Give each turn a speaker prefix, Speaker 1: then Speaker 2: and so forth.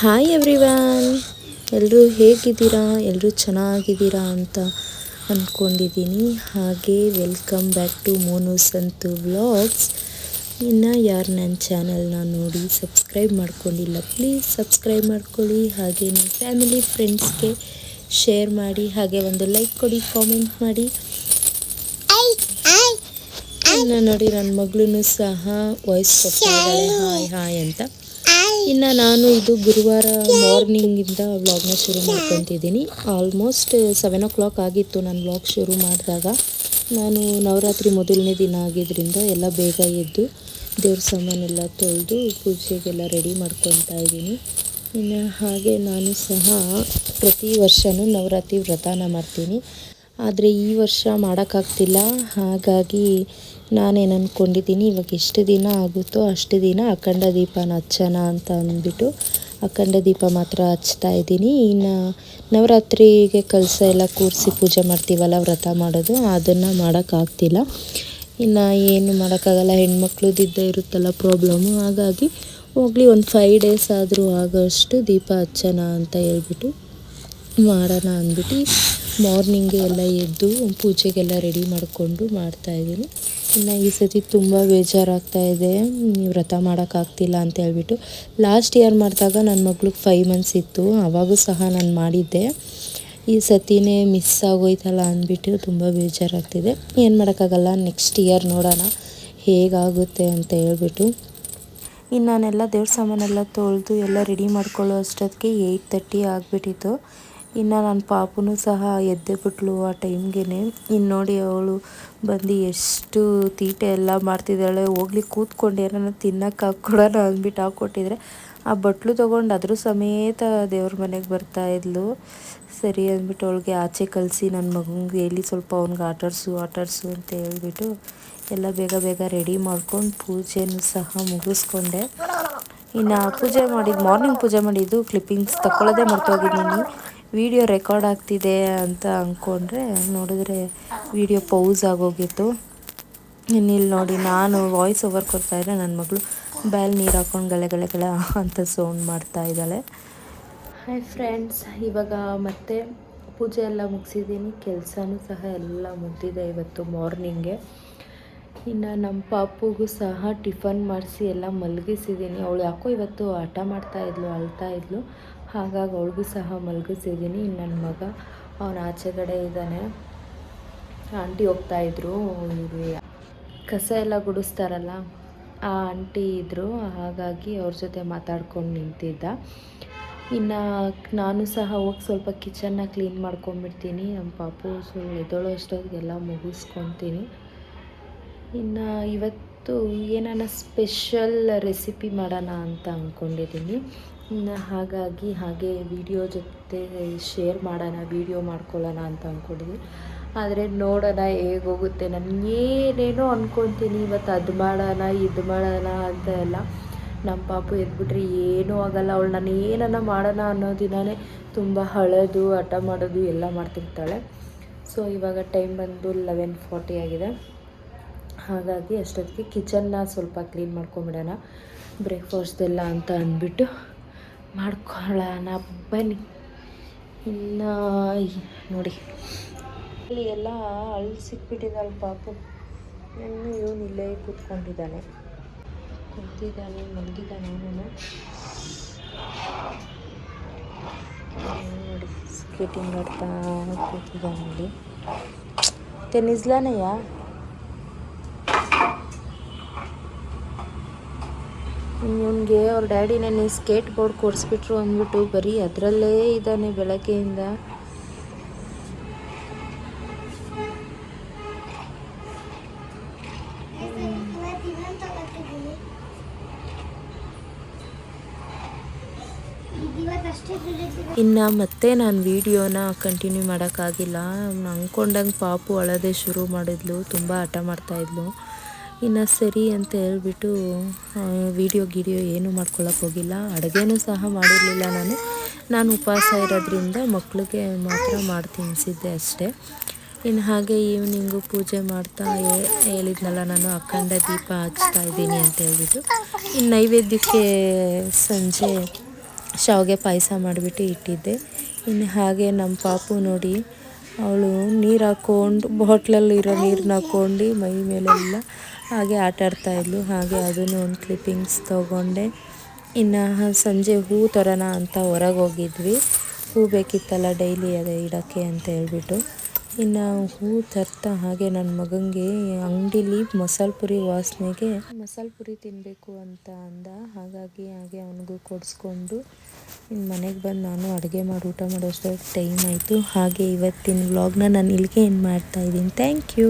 Speaker 1: Hi everyone ಎಲ್ಲರೂ ಹೇಗಿದ್ದೀರಾ? ಎಲ್ಲರೂ ಚೆನ್ನಾಗಿದ್ದೀರಾ ಅಂತ ಅಂದ್ಕೊಂಡಿದ್ದೀನಿ ಹಾಗೆ welcome back to Monu Santu vlogs ಇನ್ನು ಯಾರು ನನ್ನ ಚಾನಲ್ನ ನೋಡಿ ಸಬ್ಸ್ಕ್ರೈಬ್ ಮಾಡ್ಕೊಂಡಿಲ್ಲ ಪ್ಲೀಸ್ ಸಬ್ಸ್ಕ್ರೈಬ್ ಮಾಡ್ಕೊಳ್ಳಿ. ಹಾಗೆ ನಿಮ್ಮ ಫ್ಯಾಮಿಲಿ ಫ್ರೆಂಡ್ಸ್ಗೆ ಶೇರ್ ಮಾಡಿ, ಹಾಗೆ ಒಂದು ಲೈಕ್ ಕೊಡಿ ಕಾಮೆಂಟ್ ಮಾಡಿ. ಇನ್ನು ನೋಡಿ ನನ್ನ ಮಗಳೂ ಸಹ ವಾಯ್ಸ್ ಕೊಡ್ತಾ ಹಾಯ್ ಹಾಯ್ ಅಂತ. ಇನ್ನು ನಾನು ಇದು ಗುರುವಾರ ಮಾರ್ನಿಂಗಿಂದ ವ್ಲಾಗ್ನ ಶುರು ಮಾಡ್ಕೊತಿದ್ದೀನಿ. ಆಲ್ಮೋಸ್ಟ್ ಸೆವೆನ್ ಓ ಕ್ಲಾಕ್ ಆಗಿತ್ತು ನಾನು ವ್ಲಾಗ್ ಶುರು ಮಾಡಿದಾಗ. ನಾನು ನವರಾತ್ರಿ ಮೊದಲನೇ ದಿನ ಆಗಿದ್ದರಿಂದ ಎಲ್ಲ ಬೇಗ ಎದ್ದು ದೇವ್ರ ಸಾಮಾನೆಲ್ಲ ತೊಳೆದು ಪೂಜೆಗೆಲ್ಲ ರೆಡಿ ಮಾಡ್ಕೊತಾ ಇದ್ದೀನಿ. ಇನ್ನು ಹಾಗೆ ನಾನು ಸಹ ಪ್ರತಿ ವರ್ಷವೂ ನವರಾತ್ರಿ ವ್ರತನ ಮಾಡ್ತೀನಿ. ಆದರೆ ಈ ವರ್ಷ ಮಾಡೋಕ್ಕಾಗ್ತಿಲ್ಲ. ಹಾಗಾಗಿ ನಾನೇನು ಅಂದ್ಕೊಂಡಿದ್ದೀನಿ ಇವಾಗ ಎಷ್ಟು ದಿನ ಆಗುತ್ತೋ ಅಷ್ಟು ದಿನ ಅಖಂಡ ದೀಪನ ಹಚ್ಚೋಣ ಅಂತ ಅಂದ್ಬಿಟ್ಟು ಅಖಂಡ ದೀಪ ಮಾತ್ರ ಹಚ್ತಾ ಇದ್ದೀನಿ. ಇನ್ನು ನವರಾತ್ರಿಗೆ ಕಲಸ ಎಲ್ಲ ಕೂರಿಸಿ ಪೂಜೆ ಮಾಡ್ತೀವಲ್ಲ, ವ್ರತ ಮಾಡೋದು, ಅದನ್ನು ಮಾಡೋಕ್ಕಾಗ್ತಿಲ್ಲ. ಇನ್ನು ಏನು ಮಾಡೋಕ್ಕಾಗಲ್ಲ ಹೆಣ್ಮಕ್ಳದ್ದಿದ್ದೇ ಇರುತ್ತಲ್ಲ ಪ್ರಾಬ್ಲಮ್ಮು ಹಾಗಾಗಿ ಹೋಗಲಿ, ಒಂದು ಫೈವ್ ಡೇಸ್ ಆದರೂ ಆಗೋಷ್ಟು ದೀಪ ಹಚ್ಚೋಣ ಅಂತ ಹೇಳ್ಬಿಟ್ಟು ಮಾಡೋಣ ಅಂದ್ಬಿಟ್ಟು ಮಾರ್ನಿಂಗೆ ಎಲ್ಲ ಎದ್ದು ಪೂಜೆಗೆಲ್ಲ ರೆಡಿ ಮಾಡಿಕೊಂಡು ಮಾಡ್ತಾಯಿದ್ದೀನಿ ಇನ್ನು ಈ ಸತಿ ತುಂಬ ಬೇಜಾರಾಗ್ತಾ ಇದೆ. ವ್ರತ ಮಾಡೋಕ್ಕಾಗ್ತಿಲ್ಲ ಅಂತ ಹೇಳ್ಬಿಟ್ಟು ಲಾಸ್ಟ್ ಇಯರ್ ಮಾಡಿದಾಗ ನನ್ನ ಮಗ್ಳಿಗೆ ಫೈವ್ ಮಂತ್ಸ್ ಇತ್ತು. ಆವಾಗೂ ಸಹ ನಾನು ಮಾಡಿದ್ದೆ. ಈ ಸತಿನೇ ಮಿಸ್ ಆಗೋಯ್ತಲ್ಲ ಅಂದ್ಬಿಟ್ಟು ತುಂಬ ಬೇಜಾರಾಗ್ತಿದೆ. ಏನು ಮಾಡೋಕ್ಕಾಗಲ್ಲ ನೆಕ್ಸ್ಟ್ ಇಯರ್ ನೋಡೋಣ ಹೇಗಾಗುತ್ತೆ ಅಂತ ಹೇಳ್ಬಿಟ್ಟು. ಇನ್ನು ನಾನೆಲ್ಲ ದೇವ್ರ ಸಾಮಾನೆಲ್ಲ ತೊಳೆದು ಎಲ್ಲ ರೆಡಿ ಮಾಡ್ಕೊಳ್ಳೋ ಅಷ್ಟೊತ್ತಿಗೆ ಏಯ್ಟ್ ತರ್ಟಿ ಆಗಿಬಿಟ್ಟಿತ್ತು. ಇನ್ನು ನನ್ನ ಪಾಪುನೂ ಸಹ ಎದ್ದೆ ಬಿಟ್ಲು ಆ ಟೈಮ್ಗೆ ಇನ್ನು ನೋಡಿ ಅವಳು ಬಂದು ಎಷ್ಟು ತೀಟೆ ಎಲ್ಲ ಮಾಡ್ತಿದ್ದಾಳೆ. ಹೋಗ್ಲಿ ಕೂತ್ಕೊಂಡು ಏನನ್ನ ತಿನ್ನಕ್ಕೆ ಹಾಕ್ಕೊಡೋಣ ಅಂದ್ಬಿಟ್ಟು ಹಾಕ್ಕೊಟ್ಟಿದ್ರೆ ಆ ಬಟ್ಲು ತೊಗೊಂಡು ಅದ್ರ ಸಮೇತ ದೇವ್ರ ಮನೆಗೆ ಬರ್ತಾ ಇದ್ಲು. ಸರಿ ಅಂದ್ಬಿಟ್ಟು ಅವಳಿಗೆ ಆಚೆ ಕಲಿಸಿ ನನ್ನ ಮಗನಿಗೆ ಹೇಳಿ ಸ್ವಲ್ಪ ಅವ್ನಿಗೆ ಆಟಾಡ್ಸು ಆಟಾಡ್ಸು ಅಂತ ಹೇಳ್ಬಿಟ್ಟು ಎಲ್ಲ ಬೇಗ ಬೇಗ ರೆಡಿ ಮಾಡ್ಕೊಂಡು ಪೂಜೆನೂ ಸಹ ಮುಗಿಸ್ಕೊಂಡೆ. ಇನ್ನು ಪೂಜೆ ಮಾಡಿದ್ದು ಮಾರ್ನಿಂಗ್ ಪೂಜೆ ಮಾಡಿದ್ದು ಕ್ಲಿಪ್ಪಿಂಗ್ಸ್ ತಗೊಳ್ಳೋದೇ ಮರ್ತೋಗಿದ್ದೀನಿ. ವಿಡಿಯೋ ರೆಕಾರ್ಡ್ ಆಗ್ತಿದೆ ಅಂತ ಅಂದ್ಕೊಂಡ್ರೆ ನೋಡಿದ್ರೆ ವಿಡಿಯೋ ಪೌಸ್ ಆಗೋಗಿತ್ತು. ಇನ್ನಿಲ್ಲಿ ನೋಡಿ, ನಾನು ವಾಯ್ಸ್ ಓವರ್ ಕೊಡ್ತಾಯಿದ್ರೆ ನನ್ನ ಮಗಳು ಬ್ಯಾಲ್ ನೀರು ಹಾಕೊಂಡು ಗಳೆ ಗಳೆ ಗಳೆ ಅಂತ ಸೌಂಡ್ ಮಾಡ್ತಾ ಇದ್ದಾಳೆ. ಹಾಯ್ ಫ್ರೆಂಡ್ಸ್ ಇವಾಗ ಮತ್ತೆ ಪೂಜೆ ಎಲ್ಲ ಮುಗಿಸಿದ್ದೀನಿ. ಕೆಲಸನೂ ಸಹ ಎಲ್ಲ ಮುಗಿದಿದೆ ಇವತ್ತು ಮಾರ್ನಿಂಗೆ ಇನ್ನು ನಮ್ಮ ಪಾಪುಗೂ ಸಹ ಟಿಫನ್ ಮಾಡಿಸಿ ಎಲ್ಲ ಮಲಗಿಸಿದ್ದೀನಿ. ಅವಳು ಯಾಕೋ ಇವತ್ತು ಆಟ ಮಾಡ್ತಾಯಿದ್ಲು ಅಳ್ತಾ ಇದ್ಲು. ಹಾಗಾಗಿ ಅವಳಿಗೂ ಸಹ ಮಲಗಿಸಿದ್ದೀನಿ. ಇನ್ನು ನನ್ನ ಮಗ ಅವನ ಆಚೆ ಕಡೆ ಇದ್ದಾನೆ. ಆಂಟಿ ಹೋಗ್ತಾಯಿದ್ರು ಇವರು ಕಸ ಎಲ್ಲ ಗುಡಿಸ್ತಾರಲ್ಲ, ಆ ಆಂಟಿ ಇದ್ದರು ಹಾಗಾಗಿ ಅವ್ರ ಜೊತೆ ಮಾತಾಡ್ಕೊಂಡು ನಿಂತಿದ್ದ. ಇನ್ನು ನಾನು ಸಹ ಹೋಗಿ ಸ್ವಲ್ಪ ಕಿಚನ್ನ ಕ್ಲೀನ್ ಮಾಡ್ಕೊಂಬಿಡ್ತೀನಿ ನಮ್ಮ ಪಾಪು ಸೊ ಎದ್ದೋಳೋ ಅಷ್ಟೊತ್ತಿಗೆಲ್ಲ ಮುಗಿಸ್ಕೊತೀನಿ. ಇನ್ನು ಇವತ್ತು ಏನಾನ ಸ್ಪೆಷಲ್ ರೆಸಿಪಿ ಮಾಡೋಣ ಅಂತ ಅಂದ್ಕೊಂಡಿದ್ದೀನಿ ಹಾಗಾಗಿ ಹಾಗೆ ವಿಡಿಯೋ ಜೊತೆ ಶೇರ್ ಮಾಡೋಣ, ವಿಡಿಯೋ ಮಾಡ್ಕೊಳ್ಳೋಣ ಅಂತ ಅಂದ್ಕೊಂಡಿದ್ವಿ. ಆದರೆ ನೋಡೋಣ ಹೇಗೋಗುತ್ತೆ ನಾನು ಏನೇನೋ ಅಂದ್ಕೊತೀನಿ ಇವತ್ತು ಅದು ಮಾಡೋಣ, ಇದು ಮಾಡೋಣ ಅಂತ ಎಲ್ಲ. ನಮ್ಮ ಪಾಪು ಎದ್ಬಿಟ್ರೆ ಏನೂ ಆಗೋಲ್ಲ, ಅವಳು ನಾನು ಏನನ್ನ ಮಾಡೋಣ ಅನ್ನೋ ದಿನವೇ ತುಂಬ ಹಳೆದು ಹಠ ಮಾಡೋದು ಎಲ್ಲ ಮಾಡ್ತಿರ್ತಾಳೆ. ಸೊ ಇವಾಗ ಟೈಮ್ ಬಂದು ಲೆವೆನ್ ಫಾರ್ಟಿ ಆಗಿದೆ. ಹಾಗಾಗಿ ಅಷ್ಟೊತ್ತಿಗೆ ಕಿಚನ್ನ ಸ್ವಲ್ಪ ಕ್ಲೀನ್ ಮಾಡ್ಕೊಂಬಿಡೋಣ ಬ್ರೇಕ್ಫಾಸ್ಟೆಲ್ಲ ಅಂತ ಅಂದ್ಬಿಟ್ಟು ಮಾಡ್ಕೊಳ್ಳೋಣ, ಬನ್ನಿ. ಇನ್ನು ನೋಡಿ. ಇಲ್ಲಿ ಎಲ್ಲ ಅಲ್ಲಿ ಸಿಕ್ಬಿಟ್ಟಿದ್ದಾಳೆ ಪಾಪು. ಇನ್ನು ಇವನು ಇಲ್ಲೇ ಕೂತ್ಕೊಂಡಿದ್ದಾನೆ. ಕೂತಿದ್ದಾನೆ, ಮಲಗಿದ್ದಾನೆ ಅವನು. ನೋಡಿ ಸ್ಕೇಟಿಂಗ್ ಆಡ್ತಾ ಕೂತಿದ್ದಾನೆ ಇಲ್ಲಿ. ತೆನಿಸ್ಲಾನೆಯಾ ಇವನಿಗೆ ಅವ್ರ ಡ್ಯಾಡಿ ನೆನ್ನೆ ಸ್ಕೇಟ್ ಬೋರ್ಡ್ ಕೊಡಿಸ್ಬಿಟ್ರು ಅಂದ್ಬಿಟ್ಟು ಬರೀ ಅದರಲ್ಲೇ ಇದ್ದಾನೆ ಬೆಳಗ್ಗೆಯಿಂದ. ಇನ್ನು ಮತ್ತೆ ನಾನು ವೀಡಿಯೋನ ಕಂಟಿನ್ಯೂ ಮಾಡೋಕ್ಕಾಗಿಲ್ಲ. ಅಂದ್ಕೊಂಡಂಗೆ ಪಾಪು ಅಳೋದೇ ಶುರು ಮಾಡಿದ್ಲು, ತುಂಬ ಹಠ ಮಾಡ್ತಾಯಿದ್ಲು ಇನ್ನು ಸರಿ ಅಂತ ಹೇಳ್ಬಿಟ್ಟು ವೀಡಿಯೋ ಗಿಡಿಯೋ ಏನೂ ಮಾಡ್ಕೊಳ್ಳೋಕೆ ಹೋಗಿಲ್ಲ. ಅಡುಗೆನೂ ಸಹ ಮಾಡಿರಲಿಲ್ಲ ನಾನು. ನಾನು ಉಪವಾಸ ಇರೋದ್ರಿಂದ ಮಕ್ಕಳಿಗೆ ಮಾತ್ರ ಮಾಡಿ ತಿನ್ನಿಸಿದ್ದೆ ಅಷ್ಟೇ. ಇನ್ನು ಹಾಗೆ ಈವ್ನಿಂಗು ಪೂಜೆ ಮಾಡ್ತಾ ಹೇಳಿದ್ನಲ್ಲ ನಾನು, ಅಖಂಡ ದೀಪ ಹಚ್ತಾ ಇದ್ದೀನಿ ಅಂತ ಹೇಳ್ಬಿಟ್ಟು. ಇನ್ನು ನೈವೇದ್ಯಕ್ಕೆ ಸಂಜೆ ಶಾವಿಗೆ ಪಾಯಸ ಮಾಡಿಬಿಟ್ಟು ಇಟ್ಟಿದ್ದೆ. ಇನ್ನು ಹಾಗೆ ನಮ್ಮ ಪಾಪು ನೋಡಿ, ಅವಳು ನೀರು ಹಾಕ್ಕೊಂಡು ಬಾಟ್ಲಲ್ಲಿರೋ ನೀರನ್ನ ಹಾಕ್ಕೊಂಡು ಮೈ ಮೇಲೆಲ್ಲ ಹಾಗೆ ಆಟ ಆಡ್ತಾ ಇದ್ಲು. ಹಾಗೆ ಅದನ್ನು ಒಂದು ಕ್ಲಿಪ್ಪಿಂಗ್ಸ್ ತೊಗೊಂಡೆ. ಇನ್ನು ಸಂಜೆ ಹೂ ತರೋಣ ಅಂತ ಹೊರಗೆ ಹೋಗಿದ್ವಿ. ಹೂ ಬೇಕಿತ್ತಲ್ಲ ಡೈಲಿ ಅದೇ ಇಡೋಕ್ಕೆ ಅಂತ ಹೇಳ್ಬಿಟ್ಟು. ಇನ್ನು ಹೂ ತರ್ತಾ ಹಾಗೆ ನನ್ನ ಮಗನಿಗೆ ಅಂಗಡೀಲಿ ಮಸಾಲ ಪುರಿ ವಾಸನೆಗೆ ಮಸಾಲ ಪುರಿ ತಿನ್ನಬೇಕು ಅಂತ ಅಂದ. ಹಾಗಾಗಿ ಹಾಗೆ ಅವನಿಗೂ ಕೊಡಿಸ್ಕೊಂಡು ಇನ್ನು ಮನೆಗೆ ಬಂದು ನಾನು ಅಡುಗೆ ಮಾಡಿ ಊಟ ಮಾಡೋಷ್ಟು ಟೈಮ್ ಆಯಿತು. ಹಾಗೆ ಇವತ್ತಿನ ವ್ಲಾಗ್ನ ನಾನು ಇಲ್ಲಿಗೆ ಏನು ಮಾಡ್ತಾಯಿದ್ದೀನಿ ಥ್ಯಾಂಕ್ ಯು